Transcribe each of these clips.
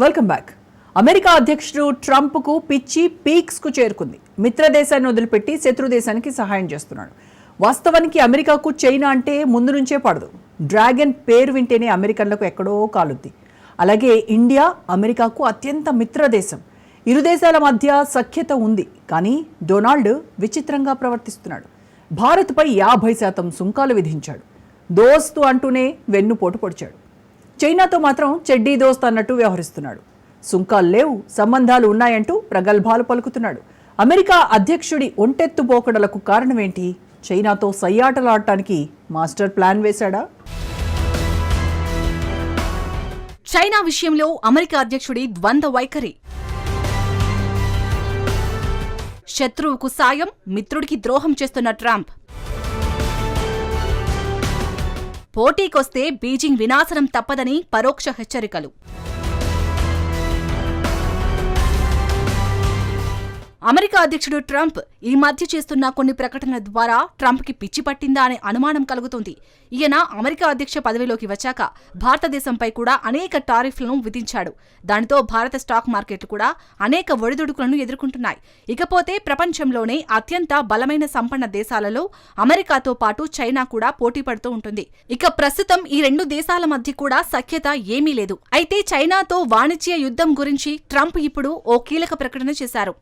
Welcome back America అధ్యక్షుడు ట్రంప్కు పిచ్చి పీక్స్కు చేరుకుంది. మిత్ర దేశాన్ని వదిలిపెట్టి శత్రు దేశానికి సహాయం చేస్తున్నాడు. వాస్తవానికి అమెరికాకు చైనా అంటే ముందు నుంచే పడదు. డ్రాగన్ పేరు వింటేనే అమెరికన్లకు ఎక్కడో కాలుద్ది. అలాగే ఇండియా అమెరికాకు అత్యంత మిత్ర దేశం. ఇరు దేశాల మధ్య సఖ్యత ఉంది. కానీ డొనాల్డ్ విచిత్రంగా ప్రవర్తిస్తున్నాడు. భారత్పై యాభై శాతం సుంకాలు విధించాడు. దోస్తు అంటూనే వెన్నుపోటు పొడిచాడు. చైనాతో మాత్రం చెడ్డీ దోస్త్ అన్నట్టు వ్యవహరిస్తున్నాడు. సుంకాలు లేవు సంబంధాలు ఉన్నాయంటూ ప్రగల్భాలు పలుకుతున్నాడు. అమెరికా అధ్యక్షుడి ఒంటెత్తు పోకడలకు కారణమేంటి? చైనాతో సయ్యాటలాడటానికి మాస్టర్ ప్లాన్ వేశాడా? చైనా విషయంలో అమెరికా అధ్యక్షుడి ద్వంద్వ వైఖరి. శత్రువుకు సాయం మిత్రుడికి ద్రోహం చేస్తున్న ట్రంప్. పోటీకొస్తే బీజింగ్ వినాశనం తప్పదని పరోక్ష హెచ్చరికలు. అమెరికా అధ్యక్షుడు ట్రంప్ ఈ మధ్య చేస్తున్న కొన్ని ప్రకటనల ద్వారా ట్రంప్కి పిచ్చి పట్టిందా అనే అనుమానం కలుగుతుంది. ఈయన అమెరికా అధ్యక్ష పదవిలోకి వచ్చాక భారతదేశంపై కూడా అనేక టారిఫ్లను విధించాడు. దానితో భారత స్టాక్ మార్కెట్లు కూడా అనేక ఒడిదుడుకులను ఎదుర్కొంటున్నాయి. ఇకపోతే ప్రపంచంలోనే అత్యంత బలమైన సంపన్న దేశాలలో అమెరికాతో పాటు చైనా కూడా పోటీ పడుతూ ఉంటుంది. ఇక ప్రస్తుతం ఈ రెండు దేశాల మధ్య కూడా సఖ్యత ఏమీ లేదు. అయితే చైనాతో వాణిజ్య యుద్ధం గురించి ట్రంప్ ఇప్పుడు ఓ కీలక ప్రకటన చేశారు.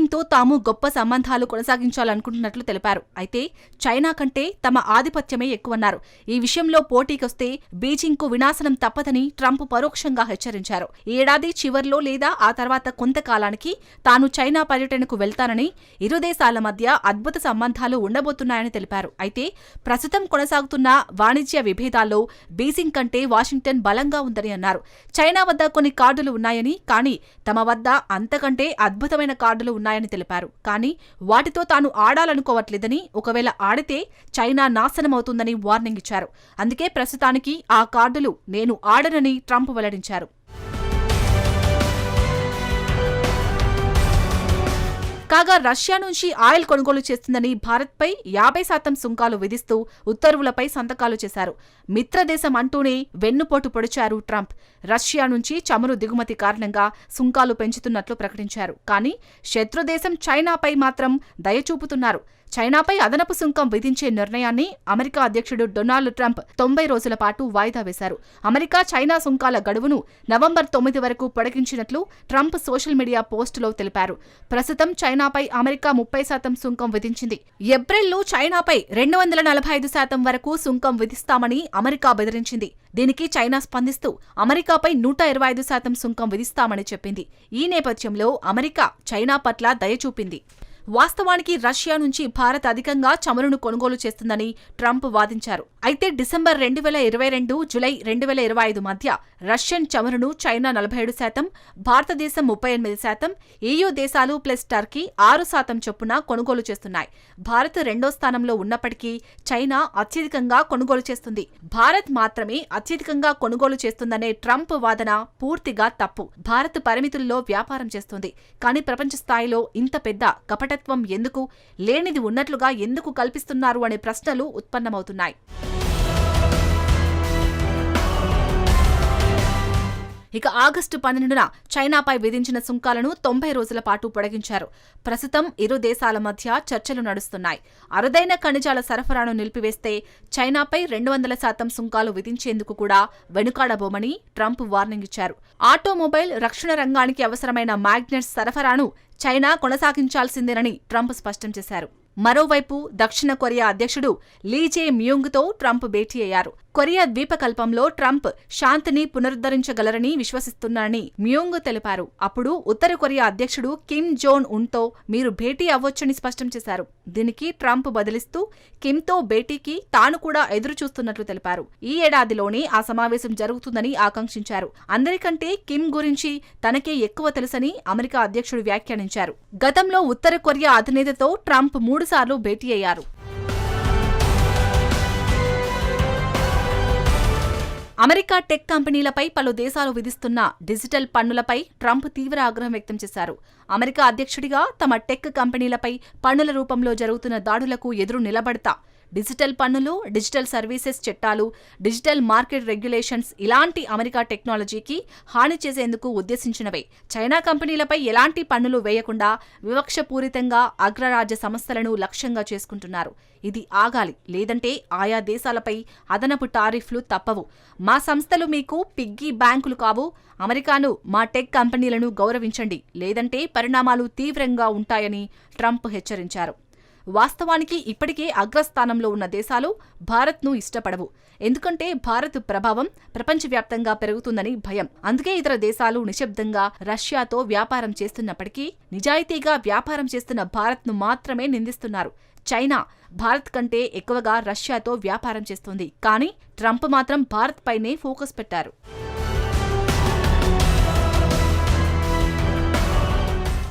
బీజింగ్తో తాము గొప్ప సంబంధాలు కొనసాగించాలనుకుంటున్నట్లు తెలిపారు. అయితే చైనా కంటే తమ ఆధిపత్యమే ఎక్కువన్నారు. ఈ విషయంలో పోటీకొస్తే బీజింగ్కు వినాశనం తప్పదని ట్రంప్ పరోక్షంగా హెచ్చరించారు. ఈ ఏడాది చివర్లో లేదా ఆ తర్వాత కొంతకాలానికి తాను చైనా పర్యటనకు వెళ్తానని ఇరు దేశాల మధ్య అద్భుత సంబంధాలు ఉండబోతున్నాయని తెలిపారు. అయితే ప్రస్తుతం కొనసాగుతున్న వాణిజ్య విభేదాల్లో బీజింగ్ కంటే వాషింగ్టన్ బలంగా ఉందని అన్నారు. చైనా వద్ద కొన్ని కార్డులు ఉన్నాయని కానీ తమ వద్ద అంతకంటే అద్భుతమైన కార్డులు ఉన్నాయి ఉన్నాయని తెలిపారు. కానీ వాటితో తాను ఆడాలనుకోవట్లేదని ఒకవేళ ఆడితే చైనా నాశనమవుతుందని వార్నింగ్ ఇచ్చారు. అందుకే ప్రస్తుతానికి ఆ కార్డులు నేను ఆడనని ట్రంప్ వెల్లడించారు. కాగా రష్యా నుంచి ఆయిల్ కొనుగోలు చేస్తుందని భారత్పై యాభై శాతం సుంకాలు విధిస్తూ ఉత్తర్వులపై సంతకాలు చేశారు. మిత్రదేశం అంటూనే వెన్నుపోటు పొడిచారు ట్రంప్. రష్యా నుంచి చమురు దిగుమతి కారణంగా సుంకాలు పెంచుతున్నట్లు ప్రకటించారు. కానీ శత్రుదేశం చైనాపై మాత్రం దయ చూపుతున్నారు. చైనాపై అదనపు సుంకం విధించే నిర్ణయాన్ని అమెరికా అధ్యక్షుడు డొనాల్డ్ ట్రంప్ తొంభై రోజుల పాటు వాయిదా వేశారు. అమెరికా చైనా సుంకాల గడువును నవంబర్ తొమ్మిది వరకు పొడిగించినట్లు ట్రంప్ సోషల్ మీడియా పోస్టులో తెలిపారు. ప్రస్తుతం చైనాపై అమెరికా ముప్పై శాతం సుంకం విధించింది. ఏప్రిల్లో చైనాపై రెండు వందల నలభై ఐదు శాతం వరకు సుంకం విధిస్తామని అమెరికా బెదిరించింది. దీనికి చైనా స్పందిస్తూ అమెరికాపై నూట ఇరవై ఐదు శాతం సుంకం విధిస్తామని చెప్పింది. ఈ నేపథ్యంలో అమెరికా చైనా పట్ల దయ చూపింది. వాస్తవానికి రష్యా నుంచి భారత్ అధికంగా చమురును కొనుగోలు చేస్తుందని ట్రంప్ వాదించారు. అయితే డిసెంబర్ రెండు వేల ఇరవై రెండు జులై రెండు వేల ఇరవై ఐదు మధ్య రష్యన్ చమురును చైనా నలభై ఏడు శాతం భారతదేశం ముప్పై ఎనిమిది శాతం ఈయూ దేశాలు ప్లస్ టర్కీ ఆరు శాతం చొప్పున కొనుగోలు చేస్తున్నాయి. భారత్ రెండో స్థానంలో ఉన్నప్పటికీ చైనా అత్యధికంగా కొనుగోలు చేస్తుంది. భారత్ మాత్రమే అత్యధికంగా కొనుగోలు చేస్తుందనే ట్రంప్ వాదన పూర్తిగా తప్పు. భారత్ పరిమితుల్లో వ్యాపారం చేస్తుంది. కానీ ప్రపంచ స్థాయిలో ఇంత పెద్ద కపట కపటత్వం ఎందుకు లేనిది ఉన్నట్లుగా ఎందుకు కల్పిస్తున్నారు అనే ప్రశ్నలు ఉత్పన్నమవుతున్నాయి. ఇక ఆగస్టు పన్నెండున చైనాపై విధించిన సుంకాలను తొంభై రోజుల పాటు పొడిగించారు. ప్రస్తుతం ఇరు దేశాల మధ్య చర్చలు నడుస్తున్నాయి. అరుదైన ఖనిజాల సరఫరాను నిలిపివేస్తే చైనాపై రెండు వందల శాతం సుంకాలు విధించేందుకు కూడా వెనుకాడబోమని ట్రంప్ వార్నింగ్ ఇచ్చారు. ఆటోమొబైల్ రక్షణ రంగానికి అవసరమైన మ్యాగ్నెట్స్ సరఫరాను చైనా కొనసాగించాల్సిందేనని ట్రంప్ స్పష్టం చేశారు. మరోవైపు దక్షిణ కొరియా అధ్యక్షుడు లీజే మ్యూంగ్తో ట్రంప్ భేటీ అయ్యారు. కొరియా ద్వీపకల్పంలో ట్రంప్ శాంతిని పునరుద్ధరించగలరని విశ్వసిస్తున్నారని మ్యూంగ్ తెలిపారు. అప్పుడు ఉత్తర కొరియా అధ్యక్షుడు కిమ్ జోన్ ఉన్తో మీరు భేటీ అవ్వొచ్చని స్పష్టం చేశారు. దీనికి ట్రంప్ బదిలిస్తూ కిమ్తో భేటీకి తాను కూడా ఎదురు చూస్తున్నట్లు తెలిపారు. ఈ ఏడాదిలోనే ఆ సమావేశం జరుగుతుందని ఆకాంక్షించారు. అందరికంటే కిమ్ గురించి తనకే ఎక్కువ తెలుసని అమెరికా అధ్యక్షుడు వ్యాఖ్యానించారు. గతంలో ఉత్తర కొరియా అధినేతతో ట్రంప్ మూడుసార్లు భేటీ అయ్యారు. అమెరికా టెక్ కంపెనీలపై పలు దేశాలు విధిస్తున్న డిజిటల్ పన్నులపై ట్రంప్ తీవ్ర ఆగ్రహం వ్యక్తం చేశారు. అమెరికా అధ్యక్షుడిగా తమ టెక్ కంపెనీలపై పన్నుల రూపంలో జరుగుతున్న దాడులకు ఎదురు నిలబడతా డిజిటల్ పన్నులు డిజిటల్ సర్వీసెస్ చట్టాలు డిజిటల్ మార్కెట్ రెగ్యులేషన్స్ ఇలాంటి అమెరికా టెక్నాలజీకి హాని చేసేందుకు ఉద్దేశించినవే. చైనా కంపెనీలపై ఎలాంటి పన్నులు వేయకుండా వివక్షపూరితంగా అగ్రరాజ్య సంస్థలను లక్ష్యంగా చేసుకుంటున్నారు. ఇది ఆగాలి లేదంటే ఆయా దేశాలపై అదనపు టారిఫ్లు తప్పవు. మా సంస్థలు మీకు పిగ్గీ బ్యాంకులు కావు. అమెరికాను మా టెక్ కంపెనీలను గౌరవించండి. లేదంటే పరిణామాలు తీవ్రంగా ఉంటాయని ట్రంప్ హెచ్చరించారు. వాస్తవానికి ఇప్పటికే అగ్రస్థానంలో ఉన్న దేశాలు భారత్ను ఇష్టపడవు. ఎందుకంటే భారత్ ప్రభావం ప్రపంచవ్యాప్తంగా పెరుగుతుందని భయం. అందుకే ఇతర దేశాలు నిశ్శబ్దంగా రష్యాతో వ్యాపారం చేస్తున్నప్పటికీ నిజాయితీగా వ్యాపారం చేస్తున్న భారత్ను మాత్రమే నిందిస్తున్నారు. చైనా భారత్ కంటే ఎక్కువగా రష్యాతో వ్యాపారం చేస్తుంది. కానీ ట్రంప్ మాత్రం భారత్ పైనే ఫోకస్ పెట్టారు.